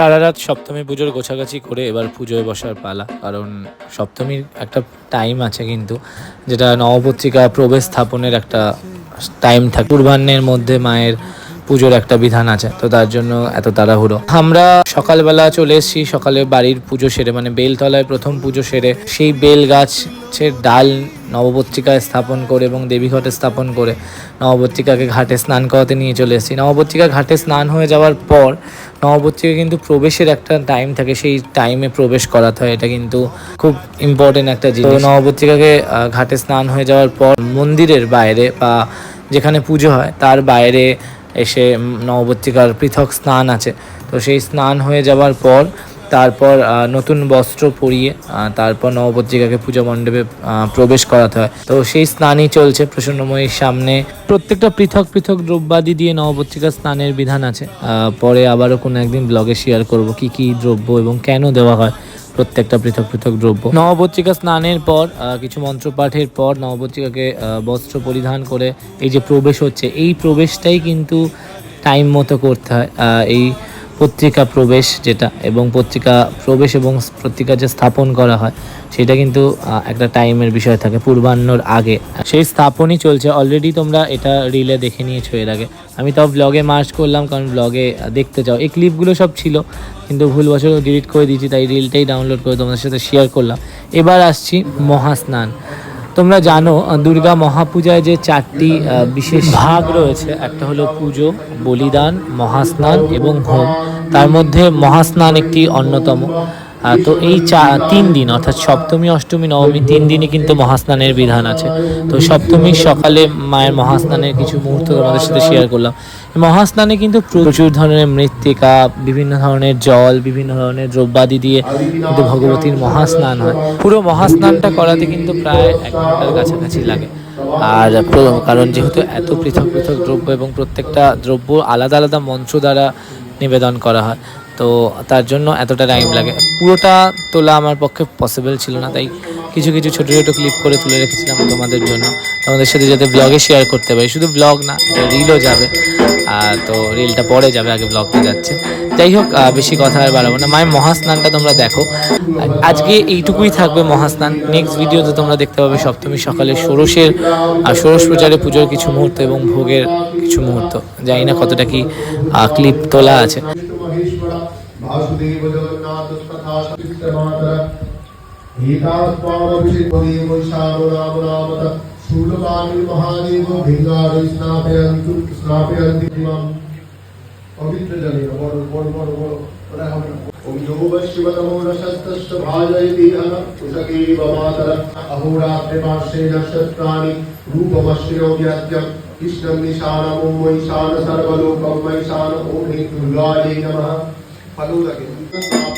সারা রাত সপ্তমী পুজোর গোছাগাছি করে এবার পুজোয় বসার পালা। কারণ সপ্তমীর একটা টাইম আছে কিন্তু, যেটা নবপত্রিকা প্রবেশ স্থাপনের একটা টাইম থাকে। পূর্বাহ্নের মধ্যে মায়ের পুজোর একটা বিধান আছে, তো তার জন্য এত তাড়াহুড়ো। আমরা সকালবেলা চলে এসেছি, সকালে বাড়ির পুজো সেরে মানে বেলতলায় প্রথম পুজো সেরে, সেই বেল গাছের ডাল নবপত্রিকায় স্থাপন করে এবং দেবীঘটে স্থাপন করে নবপত্রিকাকে ঘাটে স্নান করাতে নিয়ে চলে এসেছি। নবপত্রিকা ঘাটে স্নান হয়ে যাওয়ার পর নবপত্রিকা কিন্তু প্রবেশের একটা টাইম থাকে, সেই টাইমে প্রবেশ করাতে হয়। এটা কিন্তু খুব ইম্পর্টেন্ট একটা জিনিস। নবপত্রিকাকে ঘাটে স্নান হয়ে যাওয়ার পর মন্দিরের বাইরে বা যেখানে পুজো হয়, তার বাইরে এসে নবপত্রিকার পৃথক স্নান আছে। তো সেই স্নান হয়ে যাওয়ার পর, তারপর নতুন বস্ত্র পরিয়ে তারপর নবপত্রিকাকে পুজো মণ্ডপে প্রবেশ করাতে হয়। তো সেই স্নানই চলছে প্রসন্নময়ীর সামনে। প্রত্যেকটা পৃথক পৃথক দ্রব্যাদি দিয়ে নবপত্রিকা স্নানের বিধান আছে। পরে আবারও কোনো একদিন ব্লগে শেয়ার করব কি কি দ্রব্য এবং কেন দেওয়া হয়। প্রত্যেকটা পৃথক পৃথক দ্রব্য। নবপত্রিকা স্নানের পর কিছু মন্ত্র পাঠের পর নবপত্রিকাকে বস্ত্র পরিধান করে এই যে প্রবেশ হচ্ছে, এই প্রবেশটাই কিন্তু টাইম মতো করতে হয়। এই পত্রিকা প্রবেশ যেটা এবং পত্রিকা প্রবেশ এবং পত্রিকা যে স্থাপন করা হয়, সেটা কিন্তু একটা টাইমের বিষয় থাকে, পূর্বাহ্নর আগে। সেই স্থাপনই চলছে। অলরেডি তোমরা এটা রিলে দেখে নিয়েছো এর আগে। আমি তাও ব্লগে মার্চ করলাম, কারণ ব্লগে দেখতে চাও। এই ক্লিপগুলো সব ছিল, কিন্তু ভুল বছর ডিলিট করে দিয়েছি, তাই রিলটাই ডাউনলোড করে তোমাদের সাথে শেয়ার করলাম। এবার আসছি মহাস্নান। তোমরা জানো দুর্গা মহাপূজায় যে চারটি বিশেষ ভাগ রয়েছে, একটা হলো পুজো, বলিদান, মহাস্নান এবং হোম। তার মধ্যে মহাস্নান একটি অন্যতম। তো এই চা তিন দিন, অর্থাৎ সপ্তমী, অষ্টমী, নবমী, তিন দিনই কিন্তু মহাস্নানের বিধান আছে। তো সপ্তমীর সকালে মায়ের মহাস্নানের কিছু মুহূর্ত তোমাদের সাথে শেয়ার করলাম। মহাস্নানে কিন্তু প্রচুর ধরনের মৃত্তিকা, বিভিন্ন ধরনের জল, বিভিন্ন ধরনের দ্রব্যাদি দিয়ে কিন্তু ভগবতীর মহাস্নান হয়। পুরো মহাস্নানটা করাতে কিন্তু প্রায় এক ঘণ্টার কাছাকাছি লাগে। আর কারণ যেহেতু এত পৃথক পৃথক দ্রব্য এবং প্রত্যেকটা দ্রব্য আলাদা আলাদা মন্ত্র দ্বারা নিবেদন করা হয়। তো তার জন্য এতটা টাইম লাগে। পুরোটা তোলা আমার পক্ষে পসিবল ছিল না, তাই কিছু কিছু ছোটো ছোটো ক্লিপ করে তুলে রেখেছিলাম তোমাদের জন্য। তোমাদের সাথে যাতে ব্লগে শেয়ার করতে পারি। শুধু ব্লগ না রিলও যাবে। আর তো রিলটা পরে যাবে, আগে ব্লগটা যাচ্ছে। যাই হোক বেশি কথা আর বাড়াবো না। মায়ের মহাস্নানটা তোমরা দেখো। আজকে এইটুকুই থাকবে মহাস্নান। নেক্সট ভিডিওতে তোমরা দেখতে পাবে সপ্তমী সকালে ষোড়শের ষোড়শ প্রচারে পুজোর কিছু মুহূর্ত এবং ভোগের কিছু মুহূর্ত। জানি না কতটা কি ক্লিপ তোলা আছে। महेश्वर वासुदेव जगन्नाथ तथा मातर एतास्मादभिषेकदेव शानो नाम नामत शूलपाणि महादेव भिङ्गारै स्नापयन्तु स्नापयन्ति दिवम् पवित्र जले बोल बोल बोल बोल बोला हमने ओम योगः शिवतमो नशस्तस्य भाजयति हन उषकेव मातर अहोरात्रे पार्श्वे नक्षत्राणि रूपमश्रियोग्यत्यं कृष्णं निशानमो वैशान सर्वलोकं वैशान ॐ ह्रीं दुर्गायै नमः फलोदके स्थापयामि सुरेश्वरी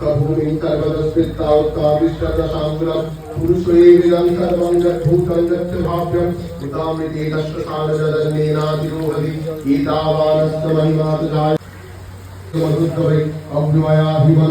कर्मोनी कर्मदस्पिताव काविष्टा का सांग्रह पुरुष के एविदं कर्मं जय भूतं जय सिद्धाप्यं इतामित एदश्च सांग्रह जन्मेना दिरोहरि इतावारस्त मनिमात जाय समझूं करे अभिवाया अभिमान